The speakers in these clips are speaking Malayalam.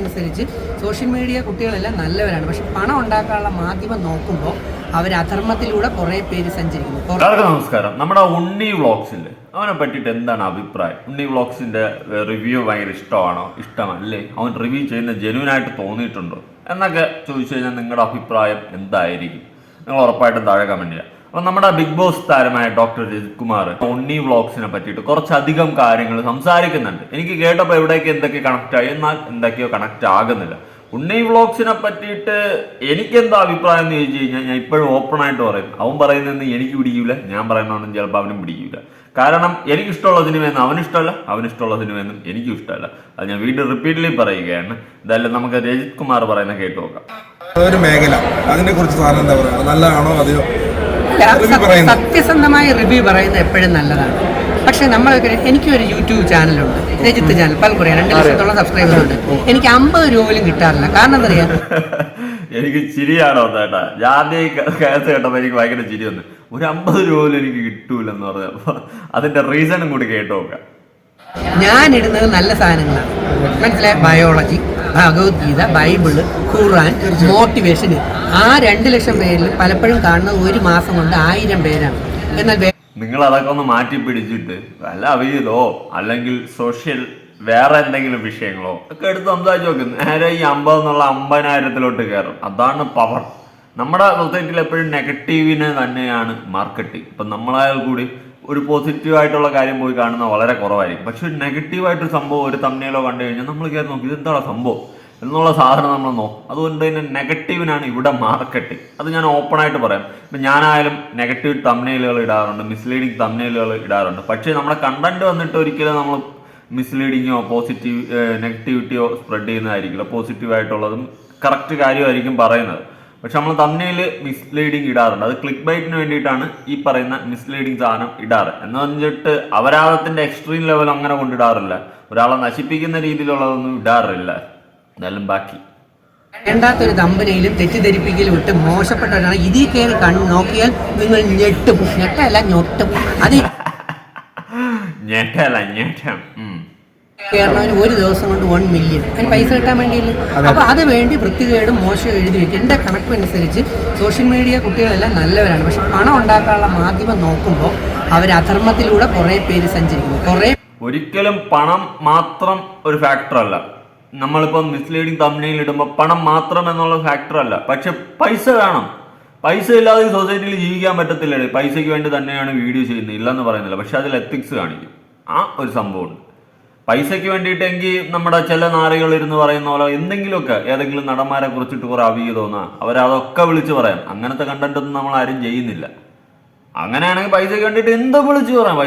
അനുസരിച്ച് സോഷ്യൽ മീഡിയ കുട്ടികളെല്ലാം നല്ലവരാണ്. പക്ഷെ പണം ഉണ്ടാക്കാനുള്ള മാധ്യമം നോക്കുമ്പോൾ അവർ അധർമ്മത്തിലൂടെ കുറെ പേര് സഞ്ചരിക്കുന്നു. എല്ലാവർക്കും നമസ്കാരം. നമ്മുടെ ഉണ്ണി വ്ളോഗ്സിന്റെ അവനെ പറ്റിയിട്ട് എന്താണ് അഭിപ്രായം? ഉണ്ണി വ്ളോഗ്സിന്റെ റിവ്യൂ ഭയങ്കര ഇഷ്ടമാണോ? ഇഷ്ടമല്ലേ? അവൻ റിവ്യൂ ചെയ്യുന്ന ജെന്യൂൻ ആയിട്ട് തോന്നിയിട്ടുണ്ടോ? എന്നൊക്കെ ചോദിച്ചു കഴിഞ്ഞാൽ നിങ്ങളുടെ അഭിപ്രായം എന്തായിരിക്കും? നിങ്ങൾ ഉറപ്പായിട്ടും താഴെ കമന്റ് ചെയ്യുക അപ്പൊ നമ്മുടെ ബിഗ് ബോസ് താരമായ ഡോക്ടർ രജിത് കുമാർ ഉണ്ണി വ്ളോഗ്സിനെ പറ്റിയിട്ട് കുറച്ചധികം കാര്യങ്ങൾ സംസാരിക്കുന്നുണ്ട്. എനിക്ക് കേട്ടപ്പോൾ എവിടേക്ക് എന്തൊക്കെ കണക്ട് ആയി? എന്നാൽ എന്തൊക്കെയോ കണക്ട് ആകുന്നില്ല. ഉണ്ണി വ്ളോഗ്സിനെ പറ്റിയിട്ട് എനിക്കെന്താ അഭിപ്രായം എന്ന് ചോദിച്ചു കഴിഞ്ഞാൽ ഞാൻ ഇപ്പോഴും ഓപ്പൺ ആയിട്ട് പറയും. അവൻ പറയുന്നതെന്ന് എനിക്ക് പിടിക്കൂല ഞാൻ പറയുന്നതൊന്നും ചിലപ്പോൾ അവനും പിടിക്കൂല. കാരണം എനിക്കിഷ്ടമുള്ള സിനിമയെന്ന് അവനിഷ്ടമല്ല അവനിഷ്ടമുള്ള സിനിമയെന്നും എനിക്കും ഇഷ്ടമല്ല. അത് ഞാൻ വീണ്ടും റിപ്പീറ്റ്ലി പറയുകയാണ്. എന്തായാലും നമുക്ക് രജിത് കുമാർ പറയുന്ന കേട്ട് നോക്കാം. അതൊരു മേഖല. അതിനെ കുറിച്ച് സാധനം എന്താ പറയുക? നല്ലതാണോ? അതെയോ? അല്ല, സത്യസന്ധമായി റിവ്യൂ പറയുന്നത് എപ്പോഴും നല്ലതാണ്. പക്ഷെ നമ്മളൊക്കെ എനിക്കൊരു യൂട്യൂബ് ചാനലുണ്ട്. രജിത്ത് ചാനൽ പൽക്കുറ രണ്ട് ലക്ഷത്തോളം സബ്സ്ക്രൈബേഴ്സ് ഉണ്ട്. എനിക്ക് അമ്പത് രൂപ പോലും കിട്ടാറില്ല. കാരണം എന്താ പറയാ? എനിക്ക് ചിരിയാണോ ചേട്ടാ ഞാൻ ആദ്യം കേസ് കേട്ടപ്പോൾ എനിക്ക് ഭയങ്കര ചിരി വന്നു. ഒരു അമ്പത് രൂപ പോലും എനിക്ക് കിട്ടൂലെന്ന് പറഞ്ഞപ്പോൾ അതിന്റെ റീസണും കൂടി കേട്ടു നോക്കാം ഞാൻ ഇടുന്നത് നല്ല സാധനങ്ങളാണ്. മനസ്സിലായ? Biology Bhagavad Gita Bible Quran motivation ആ രണ്ട് ലക്ഷം പേരിൽ പലപ്പോഴും കാണുന്ന ഒരു മാസം കൊണ്ട് ആയിരം പേരാണ്. എന്നാൽ നിങ്ങൾ അതൊക്കെ ഒന്ന് മാറ്റി പിടിച്ചിട്ട് അല്ല അവയിലോ അല്ലെങ്കിൽ സോഷ്യൽ വേറെ എന്തെങ്കിലും വിഷയങ്ങളോ ഒക്കെ എടുത്ത് സംസാരിച്ച് നോക്ക്. നേരെ ഈ അമ്പത് എന്നുള്ള അമ്പതിനായിരത്തിലോട്ട് കയറും. അതാണ് പവർ നമ്മുടെ സൊസൈറ്റിയിൽ എപ്പോഴും നെഗറ്റീവിന് തന്നെയാണ് മാർക്കറ്റിംഗ് ഇപ്പം നമ്മളായാൽ കൂടി ഒരു പോസിറ്റീവ് ആയിട്ടുള്ള കാര്യം പോയി കാണുന്നത് വളരെ കുറവായിരിക്കും. പക്ഷെ ഒരു നെഗറ്റീവായിട്ടൊരു സംഭവം ഒരു തമ്മിലോ കണ്ടു കഴിഞ്ഞാൽ നമ്മൾ കയറി നോക്കി ഇതെന്താണ് സംഭവം? എന്നുള്ള സാധനം നമ്മൾ നോക്കും. അതുകൊണ്ട് തന്നെ നെഗറ്റീവിനാണ് ഇവിടെ മാർക്കറ്റ് അത് ഞാൻ ഓപ്പൺ ആയിട്ട് പറയാം. ഇപ്പം ഞാനായാലും നെഗറ്റീവ് തമ്മിലുകൾ ഇടാറുണ്ട് മിസ്ലീഡിങ് തമ്മിലുകൾ ഇടാറുണ്ട്. പക്ഷേ നമ്മുടെ കണ്ടന്റ് വന്നിട്ട് ഒരിക്കലും നമ്മൾ മിസ്ലീഡിങ്ങോ പോസിറ്റീവ് നെഗറ്റിവിറ്റിയോ സ്പ്രെഡ് ചെയ്യുന്നതായിരിക്കില്ല. പോസിറ്റീവായിട്ടുള്ളതും കറക്റ്റ് കാര്യമായിരിക്കും പറയുന്നത്. പക്ഷെ നമ്മൾ തമ്മിൽ മിസ്ലീഡിങ് ഇടാറുണ്ട്. അത് ക്ലിക്ക് ബൈറ്റിന് വേണ്ടിയിട്ടാണ് ഈ പറയുന്ന മിസ്ലീഡിങ് സാധനം ഇടാറ്. എന്ന് പറഞ്ഞിട്ട് അപരാധത്തിന്റെ എക്സ്ട്രീം ലെവൽ അങ്ങനെ കൊണ്ടിടാറില്ല. ഒരാളെ നശിപ്പിക്കുന്ന രീതിയിലുള്ളതൊന്നും ഇടാറില്ല. എന്തായാലും ബാക്കി. വേണ്ടാത്തൊരു തമ്പനയിലും തെറ്റിദ്ധരിപ്പിക്കലും ഇട്ട് മോശപ്പെട്ടവരാണ് ഇതിൽ കയറി കണ്ണ് നോക്കിയാൽ നിങ്ങൾ ഞെട്ടും. ഞെട്ടല്ല ഞൊട്ടും. അത് ഞെട്ടല്ല ഞെട്ടം. കയറണവന് ഒരു ദിവസം കൊണ്ട് വൺ മില്യൺ അതിന് പൈസ കിട്ടാൻ വേണ്ടിയില്ല? അപ്പൊ അത് വേണ്ടി വൃത്തികേടും മോശം എഴുതി വെക്കും. എന്റെ കണക്കനുസരിച്ച് സോഷ്യൽ മീഡിയ കുട്ടികളെല്ലാം നല്ലവരാണ്. പക്ഷെ പണം ഉണ്ടാക്കാനുള്ള മാധ്യമം നോക്കുമ്പോൾ അവർ അധർമ്മത്തിലൂടെ കുറേ പേര് സഞ്ചരിക്കുന്നു. കുറേ ഒരിക്കലും പണം മാത്രം ഒരു ഫാക്ടർ അല്ല. നമ്മളിപ്പോൾ മിസ്ലീഡിങ് തമ്മിൽ ഇടുമ്പോൾ പണം മാത്രം എന്നുള്ള ഫാക്ടർ അല്ല. പക്ഷെ പൈസ വേണം. പൈസ ഇല്ലാതെ ഈ സൊസൈറ്റിയിൽ ജീവിക്കാൻ പറ്റത്തില്ലേ പൈസയ്ക്ക് വേണ്ടി തന്നെയാണ് വീഡിയോ ചെയ്യുന്നത്. ഇല്ലെന്ന് പറയുന്നില്ല. പക്ഷെ അതിൽ എത്തിക്സ് കാണിക്കും. ആ ഒരു സംഭവമുണ്ട്. പൈസയ്ക്ക് വേണ്ടിയിട്ടെങ്കിൽ നമ്മുടെ ചില നാറികൾ ഇരുന്ന് പറയുന്ന പോലെ എന്തെങ്കിലുമൊക്കെ ഏതെങ്കിലും നടന്മാരെ കുറിച്ചിട്ട് കുറെ അവിയ തോന്നാ. അവരതൊക്കെ വിളിച്ച് പറയാം. അങ്ങനത്തെ കണ്ടന്റ് ഒന്നും നമ്മൾ ആരും ചെയ്യുന്നില്ല. അങ്ങനെയാണെങ്കിൽ പൈസയ്ക്ക് വേണ്ടിയിട്ട് എന്ത് വിളിച്ചു പറയാം?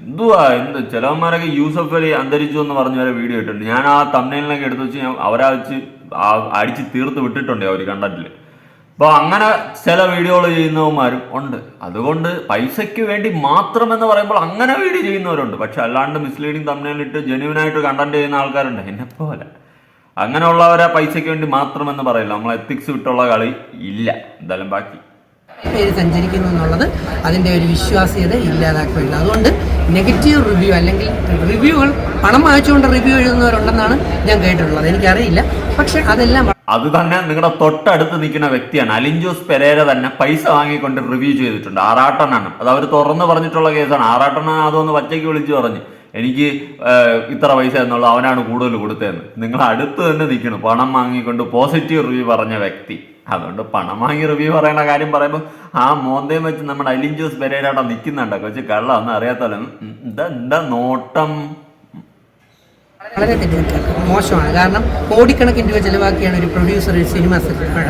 എന്തുവാ? എന്ത് ചിലവന്മാരൊക്കെ യൂസഫ് അലി അന്തരിച്ചു എന്ന് പറഞ്ഞ വരെ വീഡിയോ ഇട്ടിട്ടുണ്ട്. ഞാൻ ആ തമ്മിലിനൊക്കെ എടുത്ത് വെച്ച് ഞാൻ അവരാ വെച്ച് അടിച്ച് തീർത്ത് വിട്ടിട്ടുണ്ട് അവർ കണ്ടന്റിൽ അപ്പോൾ അങ്ങനെ ചില വീഡിയോകൾ ചെയ്യുന്നവന്മാരും ഉണ്ട്. അതുകൊണ്ട് പൈസയ്ക്ക് വേണ്ടി മാത്രം എന്ന് പറയുമ്പോൾ അങ്ങനെ വീഡിയോ ചെയ്യുന്നവരുണ്ട്. പക്ഷെ അല്ലാണ്ട് മിസ്ലീഡിങ് തമ്മിലിട്ട് ജെന്യൂനായിട്ട് കണ്ടന്റ് ചെയ്യുന്ന ആൾക്കാരുണ്ട്. എന്നെ പോലെ. അങ്ങനെയുള്ളവരെ പൈസയ്ക്ക് വേണ്ടി മാത്രം എന്ന് പറയില്ല. നമ്മൾ എത്തിക്സ് വിട്ടുള്ള കളി ഇല്ല. എന്തായാലും ബാക്കി. പേര് സഞ്ചരിക്കുന്നു എന്നുള്ളത് അതിന്റെ ഒരു വിശ്വാസ്യത ഇല്ലാതാക്കുകയില്ല അതുകൊണ്ട് നെഗറ്റീവ് റിവ്യൂ അല്ലെങ്കിൽ റിവ്യൂകൾ പണം വായിച്ചുകൊണ്ട് റിവ്യൂ എഴുതുന്നവരുണ്ടെന്നാണ് ഞാൻ കേട്ടിട്ടുള്ളത്. എനിക്കറിയില്ല. പക്ഷെ അതെല്ലാം അത് തന്നെ നിങ്ങളുടെ തൊട്ടടുത്ത് നിൽക്കുന്ന വ്യക്തിയാണ്. അലിഞ്ചോസ് പെരേര തന്നെ പൈസ വാങ്ങിക്കൊണ്ട് റിവ്യൂ ചെയ്തിട്ടുണ്ട്. ആറാട്ടനാണ്. അത് അവർ തുറന്ന് പറഞ്ഞിട്ടുള്ള കേസാണ്. ആറാട്ടനാണ് അതൊന്ന് പച്ചയ്ക്ക് വിളിച്ചു പറഞ്ഞു. എനിക്ക് ഇത്ര പൈസ എന്നുള്ള അവനാണ് കൂടുതൽ കൊടുത്തതെന്ന്. നിങ്ങൾ അടുത്ത് തന്നെ നിൽക്കണം. പണം വാങ്ങിക്കൊണ്ട് പോസിറ്റീവ് റിവ്യൂ പറഞ്ഞ വ്യക്തി. അതുകൊണ്ട് പണം വാങ്ങി റിവ്യൂ പറയുന്ന കാര്യം പറയുമ്പോൾ ആ മോന്തയും വെച്ച് നമ്മുടെ അലിഞ്ചോസ് പെരേരാട്ട നിൽക്കുന്നുണ്ടോ കൊച്ചു കള്ള ഒന്നും അറിയാത്തല്ലോ എന്താ എന്താ നോട്ടം? വളരെ തെറ്റിദ്ധരിക്കുക. മോശമാണ്. കാരണം കോടിക്കണക്കിന് രൂപ ചെലവാക്കിയാണ് ഒരു പ്രൊഡ്യൂസർ ഒരു സിനിമ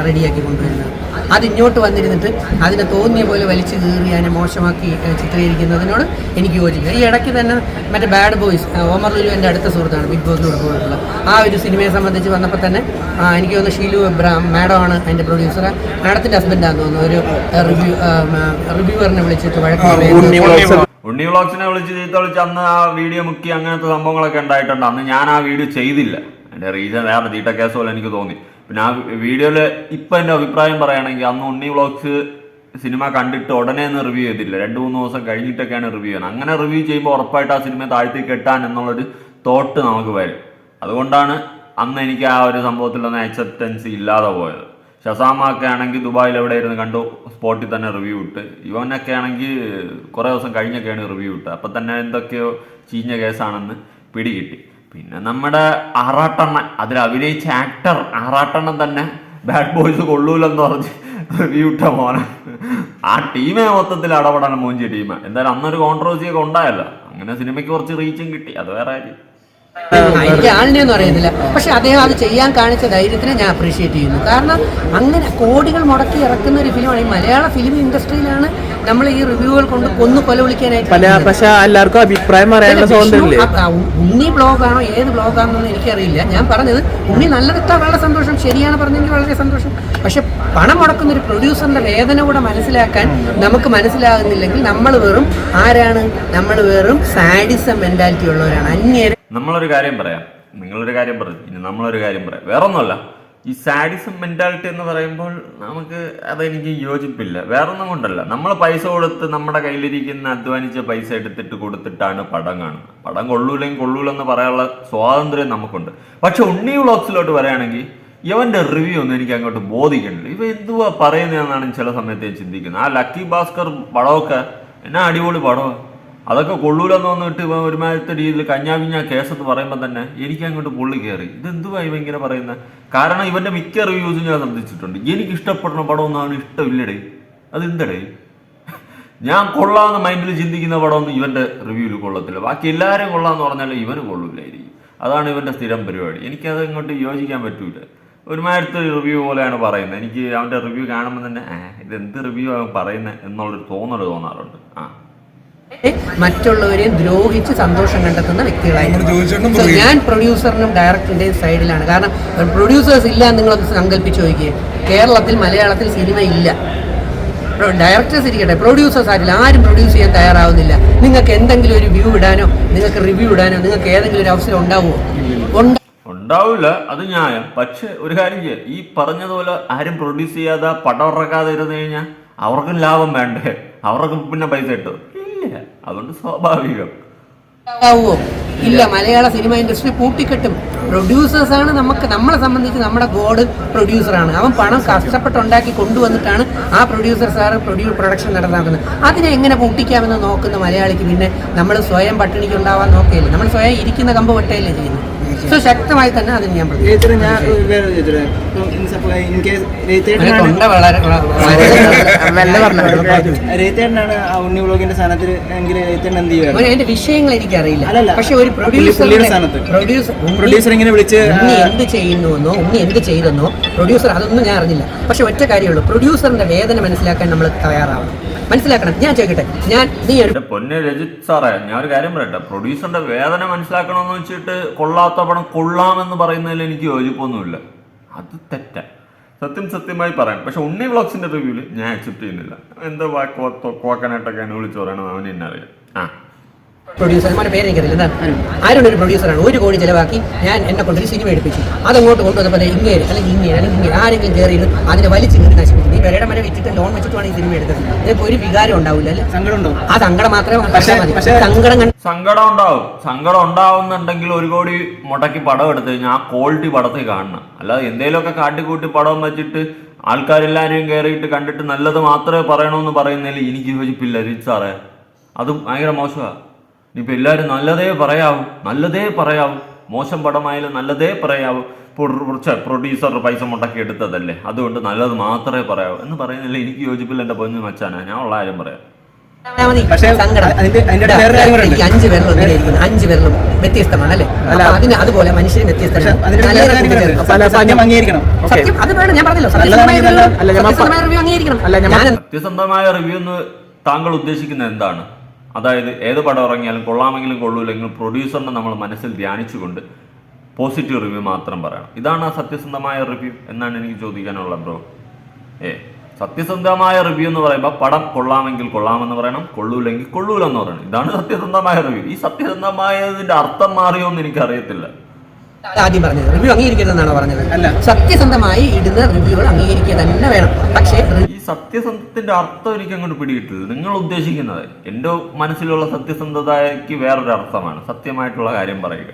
റെഡിയാക്കി കൊണ്ടുവരുന്നത്. അത് ഇങ്ങോട്ട് വന്നിരുന്നിട്ട് അതിനെ തോന്നിയ പോലെ വലിച്ചു കീറി അതിനെ മോശമാക്കി ചിത്രീകരിക്കുന്നതിനോട് എനിക്ക് യോജിക്കുക ഈ ഇടയ്ക്ക് തന്നെ മറ്റേ ബാഡ് ബോയ്സ് ഓമർ ലുലു എന്റെ അടുത്ത സുഹൃത്താണ് ബിഗ് ബോസിലൂടെ പോയിട്ടുള്ള ആ ഒരു സിനിമയെ സംബന്ധിച്ച് വന്നപ്പോൾ തന്നെ എനിക്ക് തോന്നുന്നു ഷീലു മാഡമാണ് അതിന്റെ പ്രൊഡ്യൂസർ മാഡത്തിന്റെ ഹസ്ബൻഡാന്ന് തോന്നുന്നു. ഒരു റിവ്യൂ റിവ്യൂവറിനെ വിളിച്ചിട്ട് വഴക്ക് ഉണ്ണി വ്ളോഗ്സിനെ വിളിച്ച് ചീത്ത വിളിച്ച് അന്ന് ആ വീഡിയോ മുക്കി അങ്ങനത്തെ സംഭവങ്ങളൊക്കെ ഉണ്ടായിട്ടുണ്ട്. അന്ന് ഞാൻ ആ വീഡിയോ ചെയ്തില്ല. എന്റെ റീസൺ വേറെ തീട്ട കേസ് പോലെ എനിക്ക് തോന്നി. പിന്നെ ആ വീഡിയോയിൽ ഇപ്പം എന്റെ അഭിപ്രായം പറയുകയാണെങ്കിൽ അന്ന് ഉണ്ണി വ്ളോഗ്സ് സിനിമ കണ്ടിട്ട് ഉടനെ ഒന്ന് റിവ്യൂ ചെയ്തില്ല. രണ്ട് മൂന്ന് ദിവസം കഴിഞ്ഞിട്ടൊക്കെയാണ് റിവ്യൂ ചെയ്യുന്നത്. അങ്ങനെ റിവ്യൂ ചെയ്യുമ്പോൾ ഉറപ്പായിട്ട് ആ സിനിമ താഴ്ത്തി കെട്ടാൻ എന്നുള്ളൊരു തോട്ട് നമുക്ക് വരും. അതുകൊണ്ടാണ് അന്ന് എനിക്ക് ആ ഒരു സംഭവത്തിലൊന്നും അക്സെപ്റ്റൻസ് ഇല്ലാതെ പോയത്. ഷസാമൊക്കെ ആണെങ്കിൽ ദുബായിൽ എവിടെ ഇരുന്ന് കണ്ടു? സ്പോട്ടിൽ തന്നെ റിവ്യൂ ഇട്ട്. ഇവനൊക്കെ ആണെങ്കിൽ കുറേ ദിവസം കഴിഞ്ഞൊക്കെയാണ് റിവ്യൂ ഇട്ടത്. അപ്പം തന്നെ എന്തൊക്കെയോ ചീഞ്ഞ കേസാണെന്ന് പിടികിട്ടി. പിന്നെ നമ്മുടെ ആറാട്ടണ്ണൻ അതിൽ അഭിനയിച്ച ആക്ടർ ആറാട്ടണ്ണൻ തന്നെ ബാഡ് ബോയ്സ് കൊള്ളൂലെന്ന് പറഞ്ഞ് റിവ്യൂ ഇട്ട മോനെ. ആ ടീമേ മൊത്തത്തിൽ അടപെടാൻ മൂഞ്ചി ടീം എന്തായാലും അന്നൊരു കോൺട്രവേഴ്സിയൊക്കെ ഉണ്ടായല്ലോ. അങ്ങനെ സിനിമയ്ക്ക് കുറച്ച് റീച്ചും കിട്ടി. അത് വേറെ കാര്യം. എനിക്ക് ആളിനെ ഒന്നും അറിയത്തില്ല. പക്ഷെ അദ്ദേഹം അത് ചെയ്യാൻ കാണിച്ച ധൈര്യത്തിനെ ഞാൻ അപ്രീഷിയേറ്റ് ചെയ്യുന്നു. കാരണം അങ്ങനെ കോടികൾ മുടക്കി ഇറക്കുന്ന ഒരു ഫിലിമാണ് ഈ മലയാള ഫിലിം ഇൻഡസ്ട്രിയിലാണ് നമ്മൾ ഈ റിവ്യൂകൾ കൊണ്ട് കൊന്നു കൊല വിളിക്കാനായിട്ട്. പക്ഷെ എല്ലാവർക്കും അഭിപ്രായം ഉണ്ണി ബ്ലോഗാണോ ഏത് ബ്ലോഗാണെന്നൊന്നും എനിക്കറിയില്ല. ഞാൻ പറഞ്ഞത് ഉണ്ണി നല്ലതിട്ടാ വളരെ സന്തോഷം ശരിയാണ് പറഞ്ഞെങ്കിൽ വളരെ സന്തോഷം. പക്ഷെ പണം മുടക്കുന്ന ഒരു പ്രൊഡ്യൂസറിന്റെ വേദന കൂടെ മനസ്സിലാക്കാൻ നമുക്ക് മനസ്സിലാകുന്നില്ലെങ്കിൽ നമ്മൾ വെറും ആരാണ്? നമ്മൾ വെറും സാഡിസം മെന്റാലിറ്റി ഉള്ളവരാണ്. അന്യരെ നമ്മളൊരു കാര്യം പറയാം. നിങ്ങളൊരു കാര്യം പറയും ഇനി നമ്മളൊരു കാര്യം പറയാം. വേറെ ഒന്നുമല്ല ഈ സാഡിസം മെന്റാലിറ്റി എന്ന് പറയുമ്പോൾ നമുക്ക് അതെനിക്ക് യോജിപ്പില്ല. വേറൊന്നും കൊണ്ടല്ല. നമ്മൾ പൈസ കൊടുത്ത് നമ്മുടെ കയ്യിലിരിക്കുന്ന അധ്വാനിച്ച പൈസ എടുത്തിട്ട് കൊടുത്തിട്ടാണ് പടം കാണുന്നത്. പടം കൊള്ളൂലെങ്കിൽ കൊള്ളൂലെന്ന് പറയാനുള്ള സ്വാതന്ത്ര്യം നമുക്കുണ്ട്. പക്ഷെ ഉണ്ണി വ്ളോഗ്സിലോട്ട് പറയുകയാണെങ്കിൽ ഇവന്റെ റിവ്യൂ ഒന്നും എനിക്ക് അങ്ങോട്ട് ബോധിക്കണില്ല ഇവ എന്തുവാ പറയുന്നതെന്നാണ് ചില സമയത്ത് ഞാൻ ചിന്തിക്കുന്നത്. ആ ലക്കി ഭാസ്കർ പടമൊക്കെ എന്നാ അടിപൊളി പടമാണ് അതൊക്കെ കൊള്ളൂലെന്ന് വന്നിട്ട് ഒരുമാതിരത്തെ രീതിയിൽ കഞ്ഞാവിഞ്ഞ കേസത്ത് പറയുമ്പോൾ തന്നെ എനിക്ക് അങ്ങോട്ട് പുള്ളി കയറി ഇതെന്തുവാ ഇവ ഇങ്ങനെ പറയുന്നത് കാരണം ഇവന്റെ മിക്ക റിവ്യൂസും ഞാൻ ശ്രദ്ധിച്ചിട്ടുണ്ട്. എനിക്ക് ഇഷ്ടപ്പെടുന്ന പടമൊന്നും അവന് ഇഷ്ടമില്ലടേ. അതെന്തടേ? ഞാൻ കൊള്ളാമെന്ന് മൈൻഡിൽ ചിന്തിക്കുന്ന പടമൊന്നും ഇവന്റെ റിവ്യൂവിൽ കൊള്ളത്തില്ല. ബാക്കി എല്ലാവരും കൊള്ളാന്ന് പറഞ്ഞാൽ ഇവന് കൊള്ളൂലായിരിക്കും. അതാണ് ഇവന്റെ സ്ഥിരം പരിപാടി. എനിക്കത് ഇങ്ങോട്ട് യോജിക്കാൻ പറ്റൂല. ഒരുമാതിരത്തെ റിവ്യൂ പോലെയാണ് പറയുന്നത് എനിക്ക് അവന്റെ റിവ്യൂ കാണുമ്പോൾ തന്നെ ഇത് ഇതെന്ത് റിവ്യൂ അവൻ പറയുന്നത് എന്നുള്ളൊരു തോന്നൽ തോന്നാറുണ്ട്. ആ. മറ്റുള്ളവരെയും ദ്രോഹിച്ച് സന്തോഷം കണ്ടെത്തുന്ന വ്യക്തികളായിരുന്നു ഞാൻ പ്രൊഡ്യൂസറിനും ഡയറക്ടറിന്റെയും സൈഡിലാണ്. കാരണം പ്രൊഡ്യൂസേഴ്സ് ഇല്ല എന്ന് നിങ്ങളൊന്ന് സങ്കല്പിച്ച് നോക്കിയേ കേരളത്തിൽ മലയാളത്തിൽ സിനിമ ഇല്ല. ഡയറക്ടേഴ്സ് ഇരിക്കട്ടെ. പ്രൊഡ്യൂസേഴ്സ് ആരില്ല. ആരും പ്രൊഡ്യൂസ് ചെയ്യാൻ തയ്യാറാവുന്നില്ല. നിങ്ങൾക്ക് എന്തെങ്കിലും ഒരു വ്യൂ ഇടാനോ നിങ്ങൾക്ക് റിവ്യൂ ഇടാനോ നിങ്ങൾക്ക് ഏതെങ്കിലും ഒരു അവസരം ഉണ്ടാവുമോ? ഉണ്ടാവില്ല. അത് ന്യായം. പക്ഷെ ഒരു കാര്യം ചെയ്യാം. ഈ പറഞ്ഞതുപോലെ ആരും പ്രൊഡ്യൂസ് ചെയ്യാതെ പടം ഇറക്കാതെ ഇരുന്ന് കഴിഞ്ഞാൽ അവർക്കും ലാഭം വേണ്ടേ? അവർക്കും പിന്നെ പൈസ കിട്ടും. അതുകൊണ്ട് സ്വാഭാവികം. ഇല്ല മലയാള സിനിമ ഇൻഡസ്ട്രി പൂട്ടിക്കെട്ടും. പ്രൊഡ്യൂസേഴ്സ് ആണ് നമുക്ക് നമ്മളെ സംബന്ധിച്ച് നമ്മുടെ ഗോഡ് പ്രൊഡ്യൂസറാണ് അവൻ പണം കഷ്ടപ്പെട്ടുണ്ടാക്കി കൊണ്ടുവന്നിട്ടാണ് ആ പ്രൊഡ്യൂസർ സാർ പ്രൊഡ്യൂ പ്രൊഡക്ഷൻ നടത്താക്കുന്നത് അതിനെ എങ്ങനെ പൂട്ടിക്കാമെന്ന് നോക്കുന്ന മലയാളിക്ക് പിന്നെ നമ്മൾ സ്വയം പട്ടിണിക്ക് ഉണ്ടാവാൻ നോക്കുകയില്ല നമ്മൾ സ്വയം ഇരിക്കുന്ന കമ്പ് വെട്ടയല്ലേ ചെയ്യുന്നത്? സോ ശക്തമായി തന്നെ അതിന് ഞാൻ അതിന്റെ വിഷയങ്ങൾ എനിക്കറിയില്ല. പക്ഷെ ഒരു പ്രൊഡ്യൂസർ പ്രൊഡ്യൂസർ ഇങ്ങനെ വിളിച്ച് ഉണ്ണി എന്ത് ചെയ്യുന്നുവെന്നോ ഉണ്ണി എന്ത് ചെയ്തെന്നോ പ്രൊഡ്യൂസർ അതൊന്നും ഞാൻ അറിഞ്ഞില്ല. പക്ഷെ ഒറ്റ കാര്യമുള്ളൂ പ്രൊഡ്യൂസറിന്റെ വേദന മനസ്സിലാക്കാൻ നമ്മൾ തയ്യാറാവണം. മനസ്സിലാക്കണം. ഞാൻ ചോദിക്കട്ടെ. ഞാൻ നീ എന്റെ പൊന്നെ രജിത് സാറേ ഞാൻ ഒരു കാര്യം പറയട്ടെ. പ്രൊഡ്യൂസറിന്റെ വേദന മനസ്സിലാക്കണമെന്ന് വെച്ചിട്ട് കൊള്ളാത്ത പടം കൊള്ളാമെന്ന് പറയുന്നതിൽ എനിക്ക് യോജിപ്പൊന്നുമില്ല. അത് തെറ്റ. സത്യം സത്യമായി പറയാം. പക്ഷെ ഉണ്ണി വ്ളോഗ്സിന്റെ റിവ്യൂൽ ഞാൻ അക്സെപ്റ്റ് ചെയ്യുന്നില്ല. എന്താ കോക്കനായിട്ടൊക്കെയാണ് വിളിച്ചു പറയണം അവന് എന്നെ അറിയാം. ആ. പ്രൊഡ്യൂസർമാരുടെ പേര് എനിക്കറിയില്ല. എന്താണ് ആരുടെ ഒരു പ്രൊഡ്യൂസറാണ് ഒരു കോടി ചിലവാക്കി ഞാൻ എന്നെ കൊണ്ടൊരു സിനിമ എടുപ്പിച്ചു. അതങ്ങോട്ട് കൊണ്ടുവന്നപ്പോൾ ഇങ്ങനെ അല്ലെങ്കിൽ ഇങ്ങനെ അല്ലെങ്കിൽ ഇങ്ങനെ ആരെങ്കിലും കയറിയിട്ട് അതിനെ വലിച്ചു കയറി നശിപ്പിച്ചു. പെരയുടെ മരം വെച്ചിട്ട് ലോൺ വെച്ചിട്ടാണ് ഈ സിനിമ എടുത്തത്. ഇതിപ്പോ ഒരു വികാരം ഉണ്ടാവില്ല അല്ലെ? സങ്കടം ഉണ്ടാവും. ആ സങ്കടം മാത്രമേ സങ്കടം കണ്ട് സങ്കടം ഉണ്ടാവും. സങ്കടം ഉണ്ടാവുന്നുണ്ടെങ്കിൽ ഒരു കോടി മുടക്കി പടം എടുത്തു കഴിഞ്ഞാൽ ആ ക്വാളിറ്റി പടത്തിൽ കാണണം. അല്ലാതെ എന്തെങ്കിലുമൊക്കെ കാട്ടിക്കൂട്ടി പടം വെച്ചിട്ട് ആൾക്കാരെല്ലാവരെയും കയറിയിട്ട് കണ്ടിട്ട് നല്ലത് മാത്രമേ പറയണമെന്ന് പറയുന്നതിൽ എനിക്ക് യോജിപ്പില്ല രജിത് സാറേ. അതും ഭയങ്കര മോശമാണ് ഇനിയിപ്പോൾ എല്ലാവരും നല്ലതേ പറയാവൂ. നല്ലതേ പറയാവൂ. മോശം പടമായാലും നല്ലതേ പറയാവൂ. പ്രൊഡ്യൂസർ പൈസ മുടക്കി എടുത്തതല്ലേ? അതുകൊണ്ട് നല്ലത് മാത്രമേ പറയാവൂ. എന്ന് പറയുന്നില്ല എനിക്ക് യോജിപ്പില്ല എന്റെ പൊന്നു മച്ചാനാ. ഞാൻ ഉള്ള കാര്യം പറയാം. അഞ്ച് പേരിലും ഇങ്ങനെ അഞ്ച് പേരിലും വ്യത്യസ്തമാണ് അല്ലേ? അതിന് അതുപോലെ മനുഷ്യരും പക്ഷെ വ്യത്യസ്തമാണ്. സത്യസന്ധമായ റിവ്യൂ എന്ന് താങ്കൾ ഉദ്ദേശിക്കുന്നത് എന്താണ്? അതായത് ഏത് പടം ഇറങ്ങിയാലും കൊള്ളാമെങ്കിലും കൊള്ളൂലെങ്കിലും പ്രൊഡ്യൂസറിനെ നമ്മൾ മനസ്സിൽ ധ്യാനിച്ചുകൊണ്ട് പോസിറ്റീവ് റിവ്യൂ മാത്രം പറയണം. ഇതാണ് ആ സത്യസന്ധമായ റിവ്യൂ എന്നാണ് എനിക്ക് ചോദിക്കാനുള്ള ബ്രോ ഏ സത്യസന്ധമായ റിവ്യൂ എന്ന് പറയുമ്പോൾ പടം കൊള്ളാമെങ്കിൽ കൊള്ളാമെന്ന് പറയണം കൊള്ളൂലെങ്കിൽ കൊള്ളൂലെന്ന് പറയണം. ഇതാണ് സത്യസന്ധമായ റിവ്യൂ ഈ സത്യസന്ധമായതിന്റെ അർത്ഥം മാറിയോ എന്ന് എനിക്കറിയത്തില്ല. ആദ്യം പറഞ്ഞത്. റിവ്യൂ അംഗീകരിക്കരുതെന്നാണ് പറഞ്ഞത്? അല്ല. സത്യസന്ധമായി ഇടുന്ന റിവ്യൂകൾ അംഗീകരിക്കുക തന്നെ വേണം. പക്ഷേ ഈ സത്യസന്ധത്തിന്റെ അർത്ഥം എനിക്ക് അങ്ങോട്ട് പിടികിട്ടില്ല നിങ്ങൾ ഉദ്ദേശിക്കുന്നത് എന്റെ മനസ്സിലുള്ള സത്യസന്ധതയ്ക്ക് വേറൊരു അർത്ഥമാണ് സത്യമായിട്ടുള്ള കാര്യം പറയുക.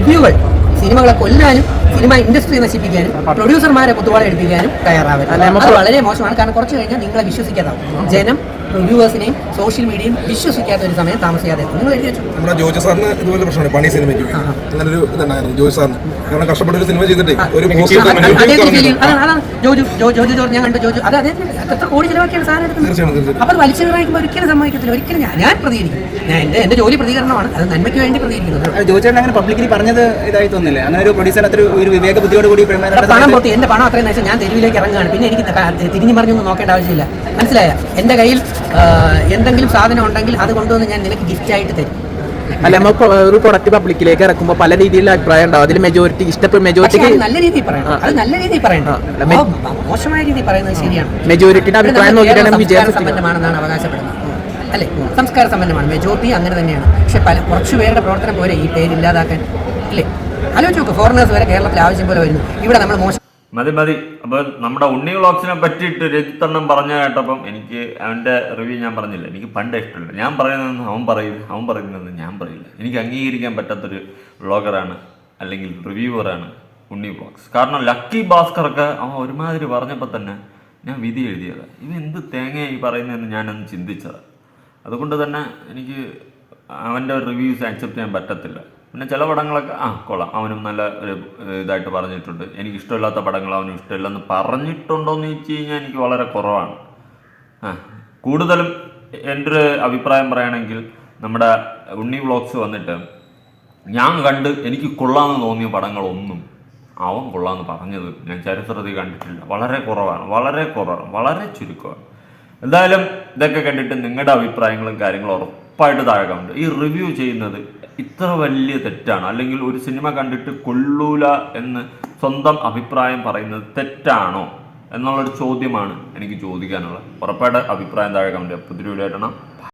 റിവ്യൂകൾ സിനിമകളെ കൊല്ലാനും സിനിമ ഇൻഡസ്ട്രി നശിപ്പിക്കാനും പ്രൊഡ്യൂസർമാരെ കുത്തുവാള എടുപ്പിക്കാനും തയ്യാറാവരുത്. അത് വളരെ മോശമാണ്. കാരണം കുറച്ച് കഴിഞ്ഞാൽ നിങ്ങളെ വിശ്വസിക്കാതാവും. ജനം റിവ്യൂവേഴ്സിനെയും സോഷ്യൽ മീഡിയയും വിശ്വസിക്കാത്ത ഒരു സമയം താമസിക്കാതെ നിങ്ങൾ എഴുതി വെച്ചു? നമ്മുടെ ജോജി സാറിന് ഇതുപോലെ പ്രശ്നമാണ് പണി സിനിമയ്ക്ക് അങ്ങനെ ഒരു ഇതുണ്ടായിരുന്നു ജോജി സാറിന്. കാരണം കഷ്ടപ്പെട്ട ഒരു സിനിമ ചെയ്തിട്ടേ ഒരു ജോജു ജോജു ജോർജ് ഞാൻ കണ്ട ജോജു. അത് അദ്ദേഹത്തിന് എത്ര കോടി ചിലവാക്കിയാണ് സാധനം എടുക്കുന്നത്? തീർച്ചയായും തീർച്ചയായും അപ്പൊ അത് വലിച്ചു കയറാൻ ഒരിക്കലും സമ്മതിക്കത്തില്ല. ഒരിക്കലും ഞാൻ ഞാൻ പ്രതികരിക്കും. ഞാൻ എന്റെ എന്റെ ജോലി പ്രതികരണമാണ്. അത് നന്മയ്ക്ക് വേണ്ടി പ്രതികരിക്കുന്നത് ജോചേട്ടൻ അങ്ങനെ പബ്ലിക്കലി പറഞ്ഞത് ഇതായി തോന്നില്ലേ അങ്ങനെ ഒരു പ്രൊഡ്യൂസർ അത്ര ഒരു വിവേക ബുദ്ധിയോട് കൂടി എന്റെ പണം പൊട്ടി. എന്റെ പണം അത്രയും നശിച്ചു ഞാൻ തെരുവിലേക്ക് ഇറങ്ങുകയാണ്. പിന്നെ എനിക്ക് തിരിഞ്ഞു മറിഞ്ഞൊന്നും നോക്കേണ്ട ആവശ്യമില്ല. മനസ്സിലായ? എന്റെ കയ്യിൽ എന്തെങ്കിലും സാധനം ഉണ്ടെങ്കിൽ അത് കൊണ്ടുവന്ന് ഞാൻ നിനക്ക് ഗിഫ്റ്റ് ആയിട്ട് തരും. അല്ല നമ്മൾ ഒരു പ്രൊഡക്റ്റ് പബ്ലിക്കിലേക്ക് ഇറക്കുമ്പോൾ പല രീതിയിലുള്ള അഭിപ്രായം ഉണ്ടാവും. അതിൽ മെജോറിറ്റി ഇഷ്ടപ്പെട്ട മെജോറിറ്റി നല്ല രീതിയിൽ പറയണം. അത് നല്ല രീതിയിൽ പറയണം മോശമായ രീതിയിൽ പറയുന്നത് ശരിയാണ്. മെജോറിറ്റിയുടെ അഭിപ്രായം നോക്കിയിട്ടാണ് വിജയം സമ്പന്നമാണെന്നാണ് അവകാശപ്പെടുന്നത്. അല്ലെ? സംസ്കാര സമ്പന്നമാണ്. മെജോറിറ്റി അങ്ങനെ തന്നെയാണ്. പക്ഷെ പല കുറച്ച് പേരുടെ പ്രവർത്തനം പോരെ ഈ പേര് ഇല്ലാതാക്കാൻ അല്ലേ? ആലോചിച്ച് നോക്കുക ഫോറിനേഴ്സ് വരെ കേരളത്തിൽ ആവശ്യം പോലെ വരുന്നു. ഇവിടെ നമ്മൾ മോശം മതി മതി. അപ്പോൾ നമ്മുടെ ഉണ്ണി വ്ളോഗ്സിനെ പറ്റിയിട്ട് രജിത്തണ്ണം പറഞ്ഞ കേട്ടപ്പം എനിക്ക് അവന്റെ റിവ്യൂ ഞാൻ പറഞ്ഞില്ല. എനിക്ക് പണ്ട് ഇഷ്ടമില്ല. ഞാൻ പറയുന്നതെന്ന് അവൻ പറയും. അവൻ പറയുന്നതെന്ന് ഞാൻ പറയില്ല. എനിക്ക് അംഗീകരിക്കാൻ പറ്റാത്തൊരു വ്ളോഗറാണ് അല്ലെങ്കിൽ റിവ്യൂവറാണ് ഉണ്ണി വ്ളോഗ്സ്. കാരണം ലക്കി ഭാസ്കറൊക്കെ അവൻ ഒരുമാതിരി പറഞ്ഞപ്പോൾ തന്നെ ഞാൻ വിധി എഴുതിയതാണ് ഇവ എന്ത് തേങ്ങയായി പറയുന്നതെന്ന് ഞാനൊന്ന് ചിന്തിച്ചതാണ് അതുകൊണ്ട് തന്നെ എനിക്ക് അവന്റെ റിവ്യൂസ് ആക്സെപ്റ്റ് ചെയ്യാൻ പറ്റത്തില്ല. പിന്നെ ചില പടങ്ങളൊക്കെ ആ കൊള്ളാം. അവനും നല്ല ഒരു ഇതായിട്ട് പറഞ്ഞിട്ടുണ്ട്. എനിക്ക് ഇഷ്ടമില്ലാത്ത പടങ്ങൾ അവനും ഇഷ്ടമില്ലെന്ന് പറഞ്ഞിട്ടുണ്ടോ എന്ന് ചോദിച്ചു കഴിഞ്ഞാൽ എനിക്ക് വളരെ കുറവാണ്. ആ കൂടുതലും എന്റെ ഒരു അഭിപ്രായം പറയുകയാണെങ്കിൽ നമ്മുടെ ഉണ്ണി വ്ളോഗ്സ് വന്നിട്ട് ഞാൻ കണ്ട് എനിക്ക് കൊള്ളാമെന്ന് തോന്നിയ പടങ്ങളൊന്നും അവൻ കൊള്ളാമെന്ന് പറഞ്ഞത് ഞാൻ ചരിത്രത്തിൽ കണ്ടിട്ടില്ല. വളരെ കുറവാണ്. വളരെ കുറവാണ്. വളരെ ചുരുക്കമാണ്. എന്തായാലും ഇതൊക്കെ കണ്ടിട്ട് നിങ്ങളുടെ അഭിപ്രായങ്ങളും കാര്യങ്ങളും ഉറപ്പായിട്ട് താഴെ കമന്റ് ഈ റിവ്യൂ ചെയ്യുന്നത് ഇത്ര വലിയ തെറ്റാണ്. അല്ലെങ്കിൽ ഒരു സിനിമ കണ്ടിട്ട് കൊള്ളൂല എന്ന് സ്വന്തം അഭിപ്രായം പറയുന്നത് തെറ്റാണോ എന്നുള്ളൊരു ചോദ്യമാണ് എനിക്ക് ചോദിക്കാനുള്ളത്. ഉറപ്പായിട്ട് അഭിപ്രായം താഴെ കമന്റ് പുതിരി